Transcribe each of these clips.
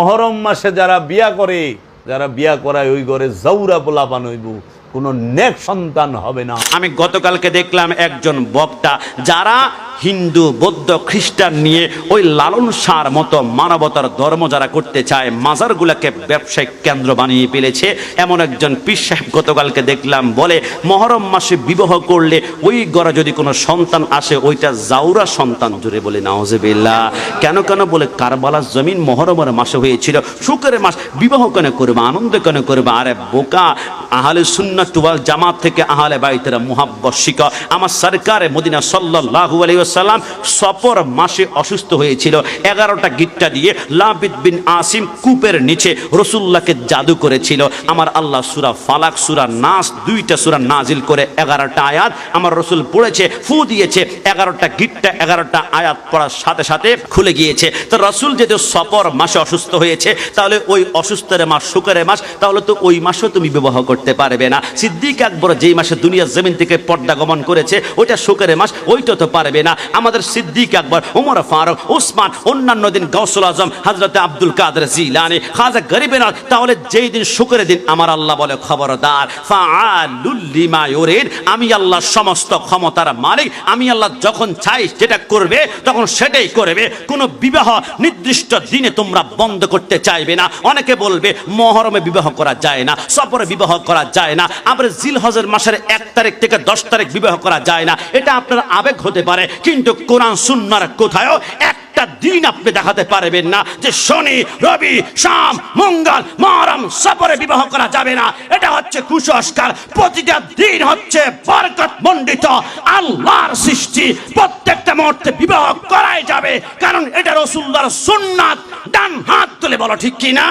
মহরম মাসে যারা বিয়া করে, যারা বিয়া করায় ওই ঘরে জৌরা পোলাপান হইব কোনো নেক সন্তান হবে না। আমি গতকালকে দেখলাম একজন বক্তা, যারা হিন্দু, বৌদ্ধ, খ্রিস্টান নিয়ে ওই লালন সার মতো মানবতার ধর্ম যারা করতে চায়, মাজারগুলোকে ব্যবসায়িক কেন্দ্র বানিয়ে ফেলেছে। এমন একজন পীর সাহেব গতকালকে দেখলাম বলে, মহরম মাসে বিবাহ করলে ওই ঘরে যদি কোনো সন্তান আসে, ওইটা জাউরা সন্তান জুড়ে বলে নাওজেবিল্লা কেন কেন বলে, কারবালার জমিন মহরমের মাসে হয়েছিল। শুক্রের মাস বিবাহ কেন করবে, আনন্দ কেন করবে? আরে বোকা, আহলে সুন্নাত ওয়াল জামাত থেকে আহলে বাইতের মুহাব্বত শিকা আমার সরকারে মদিনা সাল্লাল্লাহু আলাইহি ওয়াসাল্লাম সফর মাসে অসুস্থ হয়েছিল। এগারোটা গিট্টা দিয়ে লাবিদ বিন আসিম কূপের নিচে রসুল্লাহকে জাদু করেছিল। আমার আল্লাহ সুরা ফালাক, সুরা নাস দুইটা সুরা নাজিল করে এগারোটা আয়াত আমার রসুল পড়েছে, ফু দিয়েছে। এগারোটা গিট্টা, এগারোটা আয়াত পড়ার সাথে সাথে খুলে গিয়েছে। তো রসুল যেহেতু সফর মাসে অসুস্থ হয়েছে, তাহলে ওই অসুস্থের মাস শুকরের মাস, তাহলে তো ওই মাসও তুমি বিবাহ করতে পারবে না। সিদ্দিক আকবর যেই মাসে দুনিয়ার জমিন থেকে পর্দা গমন করেছে, ওইটা শুকরের মাস, ওইটা তো পারবে না। আমাদের সিদ্দিক আকবর, উমর ফারুক, উসমান, অন্যান্য দিন গৌসুল আজম হজরত আব্দুল কাদের জিলানি, খাজা গরিবে না তাহলে যেই দিন শুকরের দিন আমার আল্লাহ বলে খবরদার। আমি আল্লাহ সমস্ত ক্ষমতার মালিক, আমি আল্লাহ যখন চাই যেটা করবে, তখন সেটাই করবে। কোনো বিবাহ নির্দিষ্ট দিনে তোমরা বন্ধ করতে চাইবে না। অনেকে বলবে, মহরমে বিবাহ করা যায় না, সফরে বিবাহ করা যায় না, আবার জিল হজের মাসের এক তারিখ থেকে দশ তারিখ বিবাহ করা যায় না। এটা আপনার আবেগ হতে পারে কিন্তু কোরআন সুন্নার কোথায়ও একটা দিন আপনি দেখাতে পারবেন না যে শনি, রবি, শাম, মঙ্গল, মহরম, সফরে বিবাহ করা যাবে না। এটা হচ্ছে কুসংস্কার। প্রতিটা দিন হচ্ছে বরকত মণ্ডিত আল্লাহর সৃষ্টি প্রত্যেকটা মুহূর্তে বিবাহ করাই যাবে। কারণ এটা রসুল্লাহর সুন্নাত। ডান হাত তুলে বলো, ঠিক কি না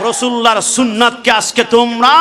রসুল্লার সুন্নাতকে আজকে তোমরা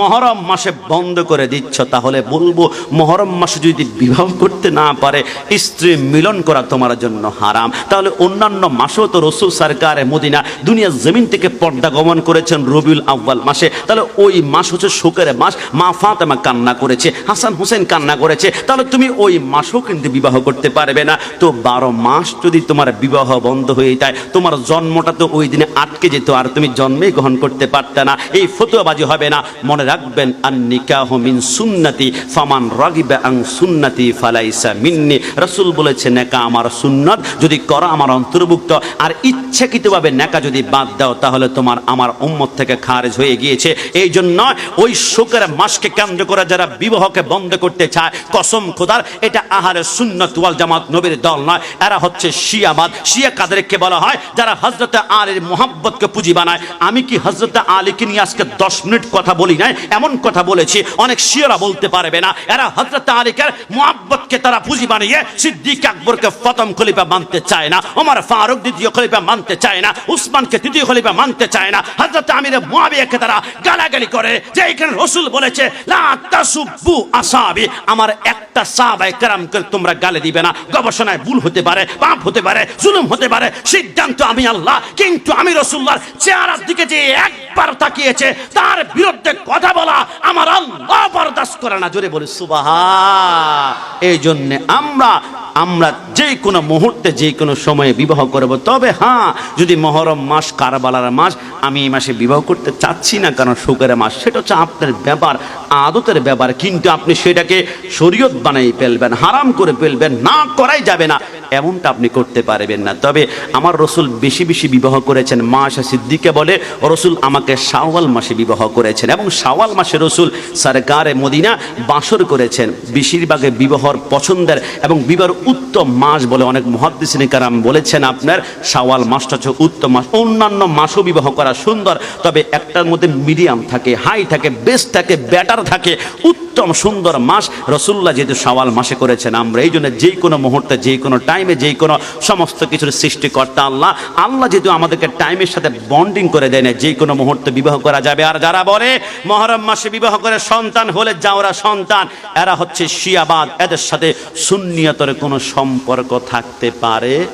মহরম মাসে বন্ধ করে দিচ্ছ। তাহলে বলব, মহরম মাসে যদি বিবাহ করতে না পারে, স্ত্রী মিলন করা তোমার জন্য হারাম। তাহলে অন্যান্য মাসেও তো রসুল সরকারে মদিনা দুনিয়ার জমিন থেকে পর্দা গমন করেছেন রবিউল আব্বাল মাসে। তাহলে ওই মাস হচ্ছে শোকের মাস। মা ফাতেমা কান্না করেছে, হাসান হোসেন কান্না করেছে। তাহলে তুমি ওই মাসও কিন্তু বিবাহ করতে পারবে না। তো বারো মাস যদি তোমার বিবাহ বন্ধ হয়ে যায়, তোমার জন্মটা তো ওই দিনে আটকে যেত। আর তুমি জন্মেই গ্রহণ করতে পারতে না, এই ফতুয়াবাজি হবে না। মনে রাখবেন আন নিকাহ মিন সুন্নতি, ফামান রাগিবে আং সুন্নতি ফালাইসা মিন্নি। রাসূল বলেছে নেকা আমার সুন্নত, যদি করো আমার অন্তর্ভুক্ত। আর ইচ্ছাকৃতভাবে নেকা যদি বাদ দাও, তাহলে তোমার আমার উম্মত থেকে খারেজ হয়ে গিয়েছে। এই জন্য ওই শুকর মাসকে কেন্দ্র করে যারা বিবাহকে বন্ধ করতে চায়, কসম খোদার, এটা আহারের সুন্নত ওয়াল জামাত নবীর দল নয়, এরা হচ্ছে শিয়াবাদ। শিয়া কাদেরকে বলা হয়, যারা হজরত আলীর মোহাব্বতকে পুঁজি বানায়। আমি কি হজরত আলীকে নিয়ে আজকে দশ মিনিট কথা বলি নাই? এমন কথা বলেছি, অনেক শিয়রা বলতে পারবে না। এরা হজরত আলীকে মোহাব্বতকে তারা পুঁজি বানিয়ে সিদ্দিক আকবরকে প্রথম খলিফা মানতে চায় না, ওমর ফারুক দ্বিতীয় খলিফা মানতে চায় না উসমানকে তৃতীয় খলিফা মানতে চায় না হজরত আমির মুয়াবিয়াকে তারা গালাগালি করে, যে এখানে রসুল বলেছে আমার একটা সাহাবায়ে কেরামকে তোমরা গালে দিবে না। গবেষণায় ভুল হতে পারে, পাপ হতে পারে, জুলুম হতে পারে, সিদ্ধান্ত আমি আল্লাহ, কিন্তু আমি রসুল্লাহর চেহারার দিকে যে একবার তাকিয়েছে, তার বিরুদ্ধে কথা বলা আমার আল্লাহ বরদাস্ত করে না। জোরে বলি সুবাহা এই জন্যে আমরা আমরা যে কোনো মুহূর্তে যে কোনো সময়ে বিবাহ করব। তবে হ্যাঁ যদি মহরম মাস, কারবালার মাস আমি এই মাসে বিবাহ করতে চাচ্ছি না, কারণ শুকের মাস। সেটা হচ্ছে আপনার ব্যাপার, আদতের ব্যাপার। কিন্তু আপনি সেটাকে শরীয়ত বানাই ফেলবেন, হারাম করে ফেলবেন, না করাই যাবে না। এমনটা আপনি করতে পারবেন না। তবে আমার রসুল বেশি বেশি বিবাহ করেছেন। মা আশা সিদ্দিকে বলে, রসুল আমাকে শাওয়াল মাসে বিবাহ করেছেন। এবং শাওয়াল মাসে রসুল সরকারে মদিনা বাসর করেছেন। বেশিরভাগে বিবাহর পছন্দের এবং বিবাহ উত্তম মাস বলে অনেক মহাদ্দিসিনী কারাম বলেছেন আপনার। শাওয়াল মাসটা হচ্ছে উত্তম মাস। অন্যান্য মাসও বিবাহ করা সুন্দর। তবে একটার মধ্যে মিডিয়াম থাকে, হাই থাকে বেস্ট থাকে, ব্যাটার থাকে। উত্তম সুন্দর মাস। রসুল্লাহ যেহেতু সওয়াল মাসে করেছেন, আমরা এই জন্য যে কোনো মুহূর্তে যে কোনো টাইমে যে কোনো সমস্ত কিছুর সৃষ্টিকর্তা আল্লাহ। আল্লাহ যেহেতু আমাদেরকে টাইমের সাথে বন্ডিং করে দেয় না যে কোনো মুহূর্তে বিবাহ করা যাবে। আর যারা বলে, মহরম মাসে বিবাহ করে সন্তান হলে যাওরা সন্তান, এরা হচ্ছে শিয়াবাদ। এদের সাথে সুন্নিয়তর কোনো সম্পর্ক থাকতে পারে?